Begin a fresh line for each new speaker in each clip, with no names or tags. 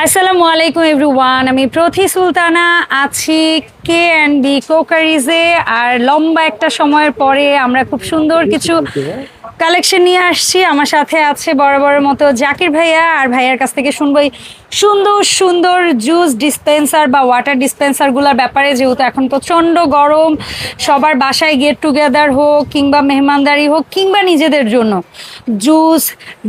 আসসালামু আলাইকুম এভরিওয়ান আমি প্রথি সুলতানা আছি কে অ্যান্ড বি কোকারিজে আর লম্বা একটা সময়ের পরে আমরা খুব সুন্দর কিছু কালেকশন নিয়ে আসছি। আমার সাথে আছে বড় বড় মতো জাকির ভাইয়া আর ভাইয়ার কাছ থেকে শুনব এই সুন্দর সুন্দর জুস ডিসপেন্সার বা ওয়াটার ডিসপেন্সারগুলোর ব্যাপারে যেহেতু এখন প্রচণ্ড গরম, সবার বাসায় গেট টুগেদার হোক কিংবা মেহমানদারি হোক কিংবা নিজেদের জন্য জুস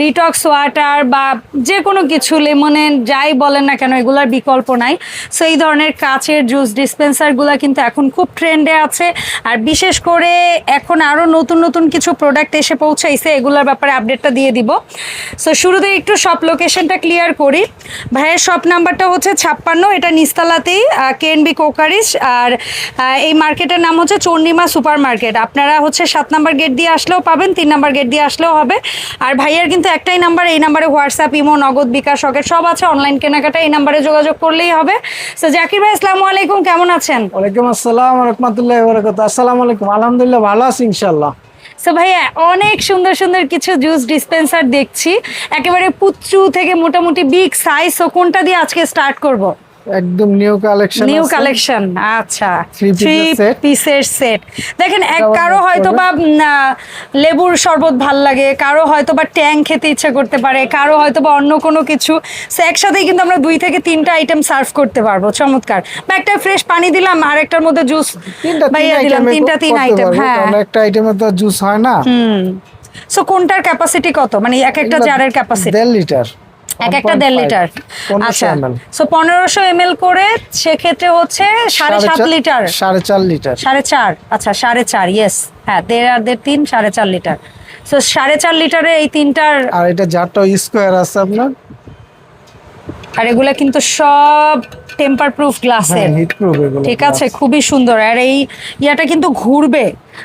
ডিটক্স ওয়াটার বা যে কোনো কিছু লেমনের যাই বলেন না কেন, এগুলোর বিকল্প নাই। সো এই ধরনের কাচের জুস ডিসপেন্সারগুলো কিন্তু এখন খুব ট্রেন্ডে আছে। আর বিশেষ করে এখন আরও নতুন নতুন কিছু প্রোডাক্ট এসে পৌঁছাইছে, এগুলোর ব্যাপারে আপডেটটা দিয়ে দিব। সো শুরুতে একটু সব লোকেশনটা ক্লিয়ার করি। ভাইয়ের শপ নাম্বারটা হচ্ছে ছাপ্পান্ন, এটা নিস্তালাতেই কেএনবি কোকারিস আর এই মার্কেটের নাম হচ্ছে চন্ডিমা সুপার মার্কেট আপনারা হচ্ছে সাত নাম্বার গেট দিয়ে আসলেও পাবেন, তিন নাম্বার গেট দিয়ে আসলেও হবে। আর ভাইয়ের কিন্তু একটাই নাম্বার এই নাম্বারে হোয়াটসঅ্যাপ ইমো নগদ, বিকাশ সকেট সব আছে অনলাইন কেনাকাটা এই নাম্বারে যোগাযোগ করলেই হবে। সো জাকির ভাই, আসসালামু আলাইকুম, কেমন আছেন?
ওয়ালাইকুম আসসালাম, রহমতুল্লাহ আসসালামু আলাইকুম, আলহামদুলিল্লাহ, ভালো আছি ইনশাল্লাহ
সো ভাইয়া, অনেক সুন্দর সুন্দর কিছু জুস ডিসপেন্সার দেখছি। একেবারে পুচু থেকে মোটামুটি বিগ সাইজ ও কোনটা দিয়ে আজকে স্টার্ট করব?
একদম নিউ কালেকশন
নিউ কালেকশন আচ্ছা। থ্রি পিসের সেট দেখেন এক
কারও
হয়তো বা লেবুর শরবত ভালো লাগে কারও হয়তো বা ট্যাং খেতে ইচ্ছা করতে পারে কারও হয়তো বা অন্য কোনো কিছু। সো একসাথেই কিন্তু আমরা দুই থেকে তিনটা আইটেম সার্ভ করতে পারব চমৎকার। বা একটা ফ্রেশ পানি দিলাম আর একটার মধ্যে জুস ভাইয়া দিলাম তিনটা তিন আইটেম হ্যাঁ।
একটা আইটেমে তো জুস হয় না।
হুম। সো কোনটার ক্যাপাসিটি কত? মানে এক একটা জারের ক্যাপাসিটি
দেড় লিটার
এক একটা দেড় লিটার। আচ্ছা সো পনেরোশো এম করে সেক্ষেত্রে হচ্ছে সাড়ে সাত লিটার।
সাড়ে চার লিটার।
সাড়ে চার আচ্ছা সাড়ে চার ইয়েস হ্যাঁ দেড় আর দেড় তিন সাড়ে চার লিটার। সো সাড়ে চার লিটারে এই তিনটার
আর এটা যারটা স্কোয়ার আছে আপনার?
আর এগুলা কিন্তু সব টেম্পার প্রুফ গ্লাসের ঠিক আছে খুবই সুন্দর। আর এই ইয়াটা কিন্তু ঘুরবে।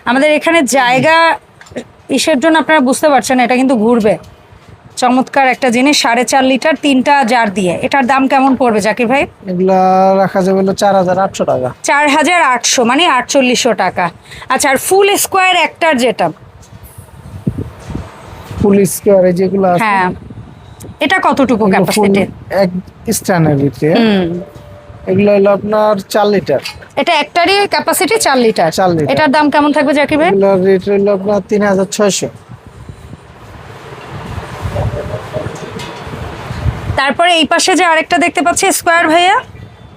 আমাদের এখানে জায়গা ইসের জন্য আপনারা বুঝতে পারছেন এটা কিন্তু ঘুরবে। চমৎকার একটা জিনিস সাড়ে চার লিটার তিনটা জার দিয়ে। এটার দাম কেমন পড়বে জাকির ভাই?
এগুলা রাখা যাবে হলো চার হাজার আটশো টাকা।
চার হাজার আটশো মানে আটচল্লিশশো টাকা। আচ্ছা আর ফুল স্কোয়ার একটার যেটা?
ফুল স্কোয়ার যেগুলো আছে।
হ্যাঁ। এটা কতটুকু ক্যাপাসিটি
এক স্ট্যান্ডার্ড এগুলো হলো আপনার চার লিটার।
এটা একটারই ক্যাপাসিটি চার লিটার?
চার লিটার।
এটার দাম কেমন থাকবে জাকির ভাই?
এগুলোর রেট হলো আপনার তিন হাজার ছয়শো।
তারপরে এই পাশে যে আরেকটা দেখতে পাচ্ছি স্কোয়ার ভাইয়া।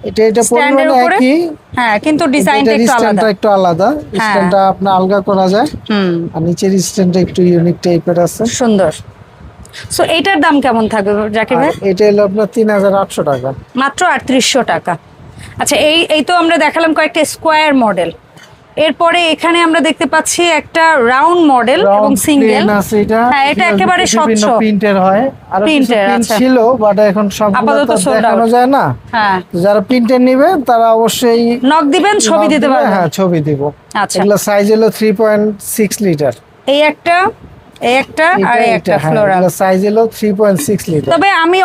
এটা এটা পরিমাণে একই।
হ্যাঁ কিন্তু ডিজাইনটা একটু আলাদা।
একটু আলাদা। স্ট্যান্ডটা আপনার আলগা করা যায়।
হুম।
আর নিচের স্ট্যান্ডটা একটু ইউনিক টাইপের আছে।
সুন্দর। সো এইটার দাম কেমন থাকবে জাকির ভাই?
এটা হলো আপনার তিন হাজার আটশো টাকা।
মাত্র আটত্রিশশো টাকা। আচ্ছা এই এই তো আমরা দেখালাম কয়েকটা স্কোয়ার মডেল এরপরে এখানে আমরা দেখতে পাচ্ছি একটা রাউন্ড মডেল এবং সিঙ্গেল
আছে এটা।
হ্যাঁ, এটা একেবারে স্বচ্ছ।
প্রিন্টের হয়। আর প্রিন্টের
আচ্ছা।
ছিল বাট এখন সব
আপাতত
দেখানো যায় না।
হ্যাঁ।
যারা প্রিন্টের নেবে তারা অবশ্যই
নক দিবেন ছবি দিতে পারবেন।
হ্যাঁ ছবি দিব।
আচ্ছা।
এগুলো সাইজ হলো থ্রি পয়েন্ট সিক্স লিটার
এই একটা একটা আর এই একটা
সাইজ হলো লিটার
তবে আমি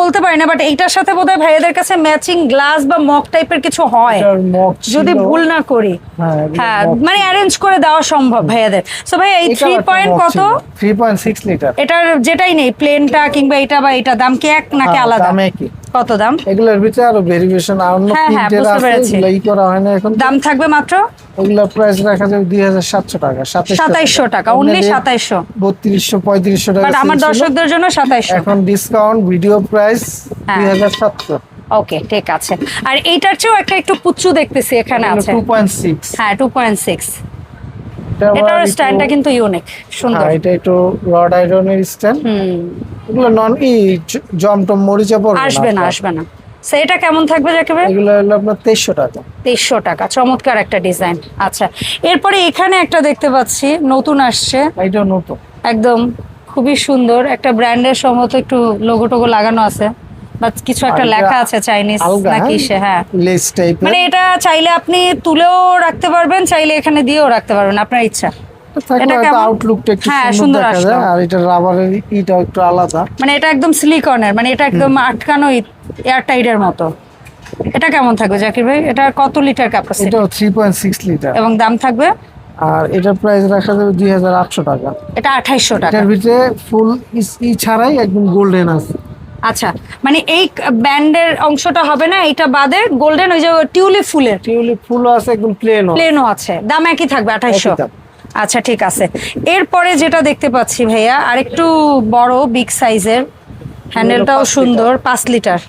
বলতে পারি না বাট এইটার সাথে বোধহয় ভাইয়াদের কাছে ম্যাচিং গ্লাস বা মক টাইপের কিছু হয়। যদি ভুল না করি। হ্যাঁ মানে অ্যারেঞ্জ করে দেওয়া সম্ভব ভাইয়াদের। সো ভাই এই থ্রি পয়েন্ট কত?
থ্রি পয়েন্ট সিক্স লিটার
এটার যেটাই নেই প্লেনটা কিংবা এটা বা এটা দাম কি এক নাকি
হ্যাঁ,
আলাদা?
দামে
কত দাম?
এগুলোর ভিতরে আরও ভেরিয়েশন আর অন্য
হ্যাঁ, হ্যাঁ,
প্রিন্টের আছে এগুলো ই করা হয় না এখন।
দাম থাকবে মাত্র?
এগুলোর প্রাইস রাখা যাবে দুই হাজার সাতশো টাকা
সাতাইশশো টাকা। অনলি সাতাইশশো।
বত্রিশশো পঁয়ত্রিশশো টাকা
বাট আমার দর্শকদের জন্য সাতাইশশো।
এখন ডিসকাউন্ট ভিডিও প্রাইস
হ্যাঁ।
দুই হাজার সাতশো।
ওকে ঠিক আছে। আর এইটার চেয়েও একটা একটু পুচ্ছু দেখতেছি এখানে আছে।
টু পয়েন্ট সিক্স
হ্যাঁ টু পয়েন্ট সিক্স এটার স্ট্যান্ডটা কিন্তু ইউনিক সুন্দর।
হ্যাঁ, এটা একটু রড আয়রনের স্ট্যান্ড
হুম।
এগুলো নন ই জমটম মরিচা পড়বে
আসবে না আসবে না। সো এটা কেমন থাকবে যাকে
এগুলো হলো আপনার তেইশশো টাকা।
তেইশশো টাকা চমৎকার একটা ডিজাইন। আচ্ছা এরপরে এখানে একটা দেখতে পাচ্ছি নতুন আসছে।
এটাও নতুন।
একদম খুবই সুন্দর একটা ব্র্যান্ডের সম্ভবত একটু লোগো টোগো লাগানো আছে। বা কিছু একটা লেখা আছে চাইনিজ নাকি সে হ্যাঁ।
লেস টাইপের
মানে এটা চাইলে আপনি তুলেও রাখতে পারবেন চাইলে এখানে দিয়েও রাখতে পারবেন আপনার ইচ্ছা। এটা
আউটলুকটা একটু
হ্যাঁ,
সুন্দর
সুন্দর
দেখা যায় আর এটা রাবারের ইটা একটু আলাদা।
মানে এটা একদম সিলিকনের মানে এটা একদম আটকানো এয়ার মতো। এটা কেমন থাকবে জাকির ভাই? এটা কত litre capacity
point six litre
এবং দাম থাকবে?
আর এটার প্রাইস রাখা যাবে দুই হাজার আটশো টাকা।
এটা আঠাইশশো টাকা।
এটার ভিতরে ফুল ই ছাড়াই একদম গোল্ডেন আছে।
আচ্ছা মানে এই ব্যান্ডের অংশটা হবে না এটা বাদে গোল্ডেন ওই যে টিউলিপ ফুলের।
টিউলিপ ফুলও আছে একদম প্লেন
প্লেনও আছে দাম একই থাকবে আঠাইশো
একই দাম।
আচ্ছা ঠিক আছে। এরপরে যেটা দেখতে পাচ্ছি ভাইয়া আরেকটু বড় বিগ সাইজের হ্যান্ডেলটাও সুন্দর পাঁচ লিটার।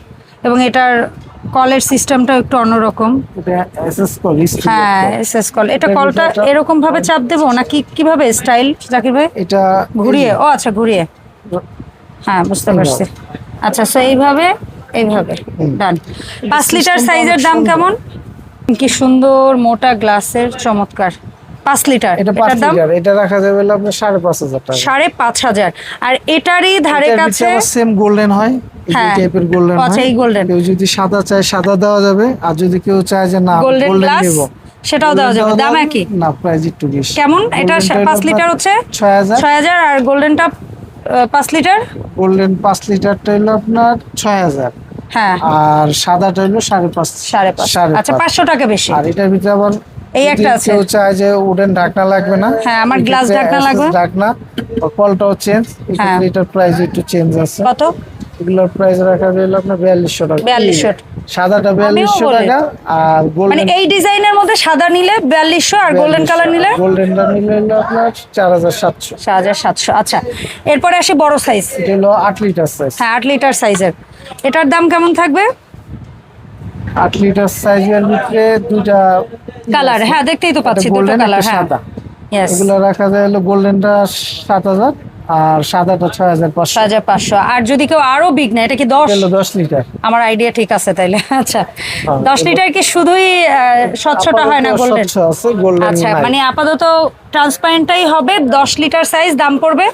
এবং এটার কলের সিস্টেমটাও একটু অন্যরকম।
এটা এসএস কল
হ্যাঁ এসএস কল এটা কলটা এরকম ভাবে চাপ দেবো নাকি কীভাবে স্টাইল জাকির ভাই?
এটা
ঘুরিয়ে। ও আচ্ছা ঘুরিয়ে। হ্যাঁ বুঝতে পারছি। আচ্ছা সো এইভাবে এইভাবে ডান পাঁচ লিটার সাইজের দাম কেমন? কি সুন্দর মোটা গ্লাসের চমৎকার। পাঁচ লিটার
এটা পাঁচ লিটার এটা রাখা যাবে আপনার সাড়ে পাঁচ হাজার টাকা।
সাড়ে পাঁচ হাজার। আর এটারই ধারে কাছে
সেম গোল্ডেন হয়
হ্যাঁ।
টাইপের গোল্ডেন
আচ্ছা, এই golden।
কেউ যদি সাদা চায় সাদা দেওয়া যাবে। আর যদি কেউ চায় যে না
গোল্ডেন
গোল্ডেন
গ্লাস
নেব।
সেটাও দেওয়া যাবে। দাম একই?
না প্রাইস একটু বেশি।
কেমন? এটা
Golden টা হলো
পাঁচ লিটার হচ্ছে?
ছয় হাজার।
ছয় হাজার। আর গোল্ডেনটা পাঁচ লিটার
গোল্ডেন পাঁচ লিটারটা হলো আপনার ছয় হাজার
হ্যাঁ
আর সাদাটা হলো সাড়ে পাঁচ
সাড়ে পাঁচ
সাড়ে
আচ্ছা
পাঁচ।
পাঁচশো টাকা বেশি
আর এটার ভিতরে আবার
এই একটা আছে।
কেউ চায় যে উডেন ঢাকনা লাগবে না
হ্যাঁ, আমার গ্লাস ঢাকনা লাগবে।
ঢাকনা কলটাও চেঞ্জ
হ্যাঁ।
এটার প্রাইস একটু চেঞ্জ আছে
কত
এগুলোর প্রাইস রাখা গেল আপনার বিয়াল্লিশশো টাকা।
4200
সাদাটা বিয়াল্লিশশো টাকা আর
মানে এই ডিজাইনের মধ্যে সাদা নিলে বিয়াল্লিশশো আর গোল্ডেন কালার নিলে
গোল্ডেনটা নিলে হলো আপনার চার হাজার সাতশো।
সাত হাজার সাতশো। আচ্ছা এরপরে আসি বড় সাইজ
এটা হলো আট লিটার সাইজ
হ্যাঁ আট লিটার সাইজের এটার দাম কেমন থাকবে?
আট লিটার সাইজের ভিতরে দুটা
কালার হ্যাঁ দেখতেই তো পাচ্ছি দুটো কালার হ্যাঁ।
এগুলো রাখা যায় হলো গোল্ডেনটা সাত হাজার। আর সাদাটা ছয় হাজার পাঁচশো।
হাজার পাঁচশো। আর যদি কেউ আরও বিগ না এটা কি দশ?
দশ লিটার
আমার আইডিয়া ঠিক আছে তাইলে। আচ্ছা।
হ্যাঁ,
দশ লিটার কি শুধুই স্বচ্ছটা হয় না গোল্ডেন? আচ্ছা মানে আপাতত ট্রান্সপারেন্টটাই হবে দশ লিটার সাইজ দাম পড়বে।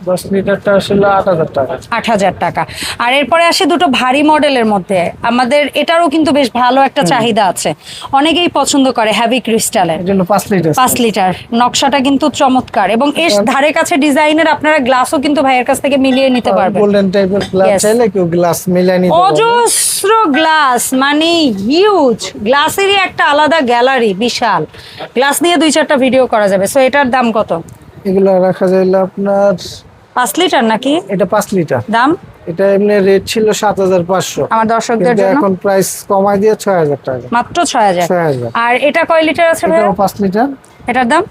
দশ লিটারটা আসলে আট হাজার টাকা।
আট হাজার টাকা। আর এরপরে আসি দুটো ভারী মডেলের মধ্যে। আমাদের এটারও কিন্তু বেশ ভালো একটা চাহিদা আছে। অনেকেই পছন্দ করে হ্যাভি ক্রিস্টালের
পাঁচ লিটার।
পাঁচ লিটার। নকশাটা কিন্তু চমৎকার। এবং এর ধারে কাছে ডিজাইনের আপনারা গ্লাসও কিন্তু ভাইয়ের কাছ থেকে মিলিয়ে নিতে পারবেন।
গোল্ডেন টাইপের গ্লাস চাইলে কেউ গ্লাস মিলিয়ে নিতে পারবে।
অজস্র গ্লাস মানে হিউজ গ্লাসেরই একটা আলাদা গ্যালারি বিশাল। গ্লাস নিয়ে দুই চারটা ভিডিও করা যাবে। সো এটার দাম কত?
এগুলো রাখা যাইল আপনার
পাঁচ লিটার নাকি?
এটা পাঁচ লিটার।
দাম?
এটা এমনি রেট ছিল সাত হাজার পাঁচশো।
আমার দর্শকদের জন্য?
এখন প্রাইস কমাই দিয়ে ছয় হাজার টাকা।
মাত্র ছয় হাজার? আর এটা কয় লিটার আছে
পাঁচ লিটার
এটার দাম?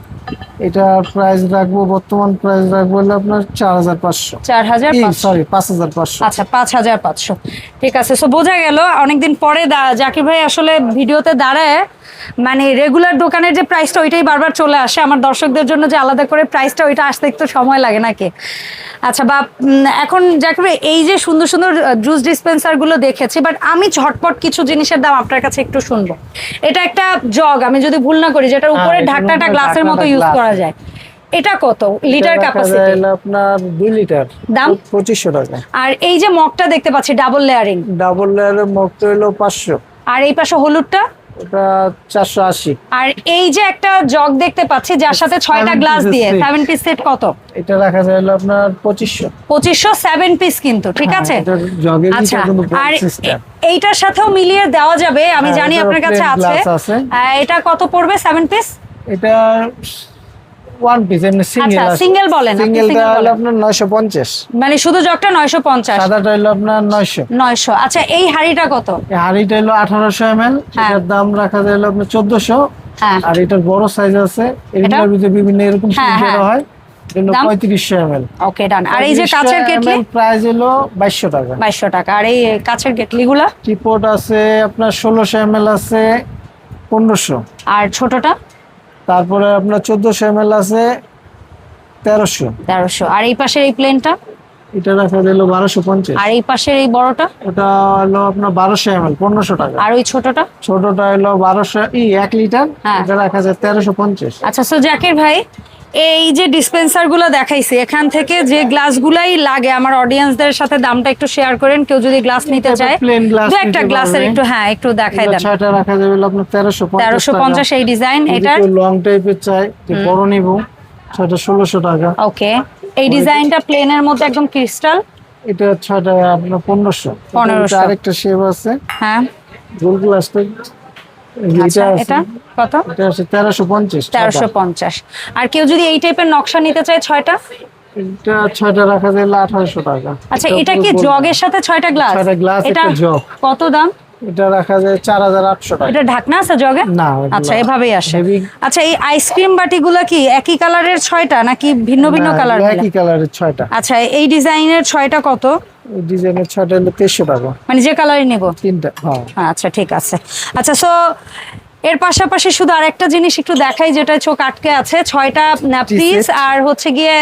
এটার প্রাইস রাখব বর্তমান প্রাইস রাখব হলো আপনার চার হাজার পাঁচশো।
চার হাজার পাঁচশো?
সরি পাঁচ হাজার পাঁচশো।
আচ্ছা পাঁচ হাজার পাঁচশো। ঠিক আছে সো বোঝা গেল অনেকদিন পরে দা- জাকির ভাই আসলে ভিডিওতে দাঁড়ায় মানে রেগুলার দোকানের যে প্রাইসটা ওইটাই বারবার চলে আসে। আমার দর্শকদের জন্য যে আলাদা করে প্রাইসটা ওইটা আসতে একটু সময় লাগে নাকি? আচ্ছা বা এখন জাকির ভাই এই যে সুন্দর সুন্দর জুস ডিসপেন্সারগুলো দেখেছি বাট আমি ঝটপট কিছু জিনিসের দাম আপনার কাছে একটু শুনব। এটা একটা জগ আমি যদি ভুল না করি যেটার উপরে
এটার
ঢাকনাটা গ্লাসের মতো ইউজ করা যায়। এটা কত? লিটার ক্যাপাসিটি
আপনার দুই লিটার
দাম?
পঁচিশশো টাকা।
আর এই যে মগটা দেখতে পাচ্ছি ডাবল লেয়ারিং
ডাবল লেয়ারের মুক্ত হলো পাঁচশো।
আর এই পাশে হলুদটা?
চারশো আশি।
আর এই যে একটা জগ দেখতে পাচ্ছি যার সাথে ছয়টা গ্লাস দিয়ে. সেভেন পিস সেট কত?
এটা রাখা যায় হলো আপনার পঁচিশশো।
পঁচিশশো সেভেন পিস কিন্তু ঠিক
হ্যাঁ,
আছে?
জগের
আচ্ছা আর এইটার সাথেও মিলিয়ে দেওয়া যাবে আমি
হ্যাঁ,
জানি আপনার কাছে আছে। এটা কত পড়বে সেভেন পিস
এটা ওয়ান পিস এমনি সিঙ্গেল
আচ্ছা, বলেন,
সিঙ্গেলটা হলো আপনার নয়শো পঞ্চাশ।
মানে শুধু জগটা নয়শো পঞ্চাশ।
সাদাটা হলো আপনার নয়শো।
নয়শো। আচ্ছা এই হাড়িটা কত?
এই হাড়িটা হলো আঠারোশো এম
হ্যাঁ।
এটার দাম রাখা যায় হলো আপনার চোদ্দশো।
হ্যাঁ।
আর এটার বড় সাইজ আছে। এগুলোর ভিতরে বিভিন্ন এরকম
হ্যাঁ, হ্যাঁ।
হয়। এল।
ওকে ডান আর এই যে কাচের কেটলি?
প্রাইস হলো টাকা।
টাকা। আর এই কাচের কেটলিগুলা?
টিপোর্ট আছে আপনার ষোলোশো এম এল আছে পনেরোশো।
আর ছোটটা?
তারপরে আপনার চোদ্দশো এম এল আছে তেরোশো।
তেরোশো। আর এই পাশের এই প্লেনটা
এটা রাখা দিল বারোশো পঞ্চাশ।
আর এই পাশের এই বড়টা?
ওটা হলো আপনার বারোশো এম এল পনেরোশো টাকা।
আর ওই ছোটটা?
ছোটটা হলো বারোশো ই এক লিটার
হ্যাঁ।
এটা রাখা যায় তেরোশো পঞ্চাশ।
আচ্ছা সো জাকির ভাই এই যে ডিসপেন্সারগুলো দেখাইছি এখান থেকে যে গ্লাসগুলাই লাগে আমার অডিয়েন্সদের সাথে দামটা একটু শেয়ার করেন কেউ যদি গ্লাস নিতে চায়। দু একটা গ্লাসের একটু হ্যাঁ একটু দেখাই দেন।
ছয়টা রাখা যাবে আপনার তেরোশো
তেরোশো পঞ্চাশ এই ডিজাইন এটার।
লং টাইপের চাই বড় নিব ছয়টা ষোলোশো টাকা।
ওকে এই ডিজাইনটা প্লেনের মধ্যে একদম ক্রিস্টাল
এটা ছয়টা আপনার পনেরোশো।
1500
আরেকটা শেপ আছে।
হ্যাঁ।
গোল গ্লাসটা এটা
কত?
তেরোশো পঞ্চাশ
তেরোশো পঞ্চাশ। আর কেউ যদি এই টাইপের নকশা নিতে চায় ছয়টা?
এটা ছয়টা রাখা যায় আঠারোশো টাকা।
আচ্ছা এটা কি জগের সাথে ছয়টা গ্লাস
ছয়টা glass,
এটা কত দাম?
এটা রাখা যায় টাকা।
এটা ঢাকনা আছে জগে?
না
আচ্ছা এভাবেই আসে। আচ্ছা এই আইসক্রিম বাটিগুলো কি একই কালারের ছয়টা নাকি ভিন্ন ভিন্ন কালার
একই কালারের ছয়টা।
আচ্ছা এই ডিজাইনের ছয়টা কত?
ডিজাইনের ছয়টা হলো তেইশশো টাকা।
মানে যে কালারই নেব?
তিনটা হ্যাঁ।
আচ্ছা ঠিক আছে। আচ্ছা সো এর পাশাপাশি শুধু আরেকটা জিনিস একটু দেখাই যেটা চোখ আটকে আছে ছয়টা পিস আর হচ্ছে গিয়ে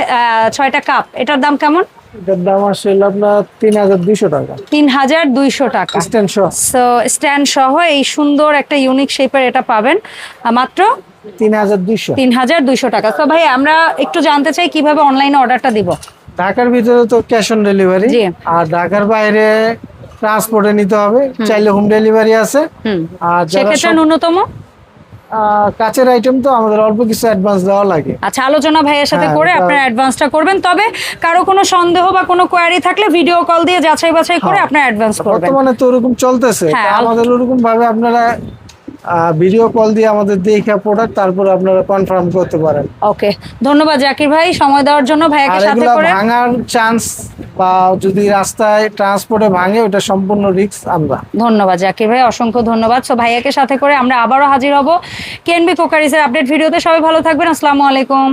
ছয়টা কাপ এটার দাম কেমন?
এটার দাম আসছে হলো আপনার তিন হাজার দুইশো টাকা।
তিন হাজার দুইশো টাকা।
স্ট্যান্ড সহ।
সো স্ট্যান্ড সহ এই সুন্দর একটা ইউনিক শেপের এটা পাবেন। মাত্র?
তিন হাজার দুইশো।
তিন হাজার দুইশো টাকা। তো ভাই আমরা একটু জানতে চাই কীভাবে অনলাইনে অর্ডারটা দিব?
ঢাকার ভিতরে তো ক্যাশ অন ডেলিভারি আর ঢাকার বাইরে ট্রান্সপোর্টে নিতে হবে চাইলে হোম ডেলিভারি আছে। আর
সেক্ষেত্রে ন্যূনতম?
কাচের আইটেম তো আমাদের অল্প কিছু অ্যাডভান্স দেওয়া লাগে।
আচ্ছা আলোচনা ভাইয়ের সাথে
হ্যাঁ,
করে আপনার অ্যাডভান্সটা করবেন। তবে কারও কোনো সন্দেহ বা কোনো কোয়ারি থাকলে ভিডিও কল দিয়ে যাচাই বাছাই করে
হ্যাঁ।
আপনার অ্যাডভান্স করবেন।
বর্তমানে তো ওরকম চলতেছে।
হ্যাঁ,
আমাদের ওরকম ভাবে আপনারা ভিডিও কল দিয়ে আমাদের দেখে প্রোডাক্ট তারপর আপনারা কনফার্ম করতে পারেন।
ওকে ধন্যবাদ জাকির ভাই সময় দেওয়ার জন্য ভাইয়াকে সাথে করে।
ভাঙার চান্স বা যদি রাস্তায় ট্রান্সপোর্টে ভাঙে ওটা সম্পূর্ণ রিস্ক আমরা।
ধন্যবাদ জাকির ভাই অসংখ্য ধন্যবাদ। সো ভাইয়াকে সাথে করে আমরা আবারও হাজির হব। কেএনবি কোকারিসের আপডেট ভিডিওতে। সবাই ভালো থাকবেন আসসালামু আলাইকুম।